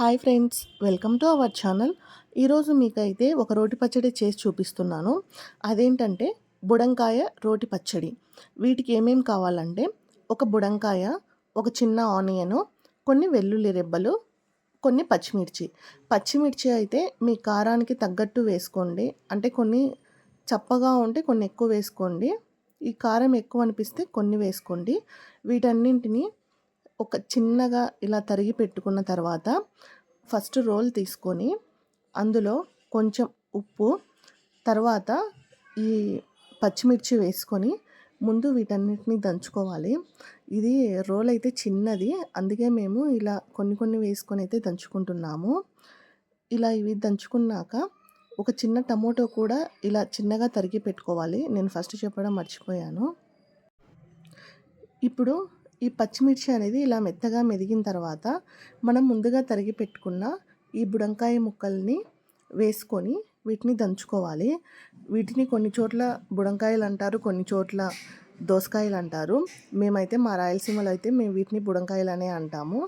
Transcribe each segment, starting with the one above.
Hi friends welcome to our channel. ఈరోజు మీకైతే ఒక రోటి పచ్చడి చేసి చూపిస్తున్నాను. అదేంటంటే బుడంకాయ రోటి పచ్చడి. వీటికి ఏమేమి కావాలంటే ఒక బుడంకాయ ఒక చిన్న ఆనియను కొన్ని వెల్లుల్లి రెబ్బలు కొన్ని పచ్చిమిర్చి. పచ్చిమిర్చి అయితే మీ కారానికి తగ్గట్టు వేసుకోండి. అంటే కొన్ని చప్పగా ఉంటే కొన్ని ఎక్కువ వేసుకోండి. ఈ కారం ఎక్కువ అనిపిస్తే కొన్ని వేసుకోండి. వీటన్నింటినీ ఒక చిన్నగా ఇలా తరిగి పెట్టుకున్న తర్వాత ఫస్ట్ రోల్ తీసుకొని అందులో కొంచెం ఉప్పు తర్వాత ఈ పచ్చిమిర్చి వేసుకొని ముందు వీటన్నిటిని దంచుకోవాలి. ఇది రోల్ అయితే చిన్నది అందుకే మేము ఇలా కొన్ని కొన్ని వేసుకొని అయితే దంచుకుంటున్నాము. ఇలా ఇవి దంచుకున్నాక ఒక చిన్న టమోటో కూడా ఇలా చిన్నగా తరిగి పెట్టుకోవాలి. నేను ఫస్ట్ చెప్పడం మర్చిపోయాను. ఇప్పుడు ఈ పచ్చిమిర్చి అనేది ఇలా మెత్తగా మెదిగిన తర్వాత మనం ముందుగా తరిగి పెట్టుకున్న ఈ బుడంకాయ ముక్కల్ని వేసుకొని వీటిని దంచుకోవాలి. వీటిని కొన్ని చోట్ల బుడంకాయలు అంటారు కొన్ని చోట్ల దోసకాయలు అంటారు. మేమైతే మా రాయలసీమలో అయితే మేము వీటిని బుడంకాయలు అనే అంటాము.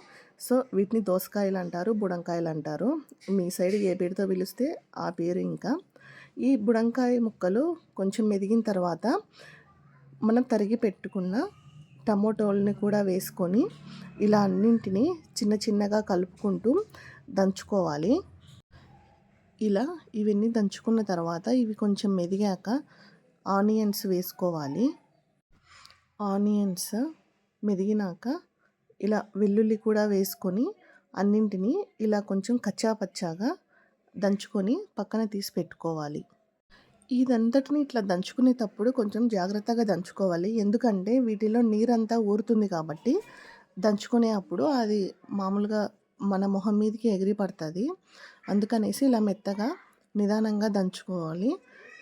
సో వీటిని దోసకాయలు అంటారు బుడంకాయలు అంటారు. మీ సైడ్ ఏ పేరుతో పిలిస్తే ఆ పేరు ఇంకా. ఈ బుడంకాయ ముక్కలు కొంచెం మెదిగిన తర్వాత మనం తరిగి పెట్టుకున్న టమోటోల్ని కూడా వేసుకొని ఇలా అన్నింటినీ చిన్న చిన్నగా కలుపుకుంటూ దంచుకోవాలి. ఇలా ఇవన్నీ దంచుకున్న తర్వాత ఇవి కొంచెం మెదిగాక ఆనియన్స్ వేసుకోవాలి. ఆనియన్స్ మెదిగినాక ఇలా వెల్లుల్లి కూడా వేసుకొని అన్నింటినీ ఇలా కొంచెం కచ్చాపచ్చాగా దంచుకొని పక్కన తీసి పెట్టుకోవాలి. ఇదంతటిని ఇట్లా దంచుకునేటప్పుడు కొంచెం జాగ్రత్తగా దంచుకోవాలి. ఎందుకంటే వీటిలో నీరంతా ఊరుతుంది కాబట్టి దంచుకునే అప్పుడు అది మామూలుగా మన మొహం మీదకి ఎగిరి పడుతుంది. అందుకనేసి ఇలా మెత్తగా నిదానంగా దంచుకోవాలి.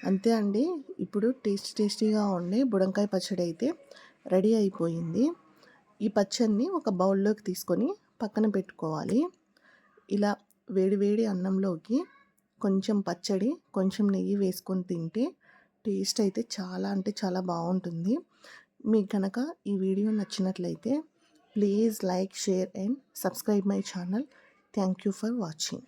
అంతే అండి. ఇప్పుడు టేస్టీ టేస్టీగా ఉండే బుడంకాయ పచ్చడి అయితే రెడీ అయిపోయింది. ఈ పచ్చడిని ఒక బౌల్లోకి తీసుకొని పక్కన పెట్టుకోవాలి. ఇలా వేడి వేడి అన్నంలోకి కొంచెం పచ్చడి కొంచెం నెయ్యి వేసుకొని తింటే టేస్ట్ అయితే చాలా అంటే చాలా బాగుంటుంది. మీకు కనుక ఈ వీడియో నచ్చినట్లయితే please like share and subscribe my channel. Thank you for watching.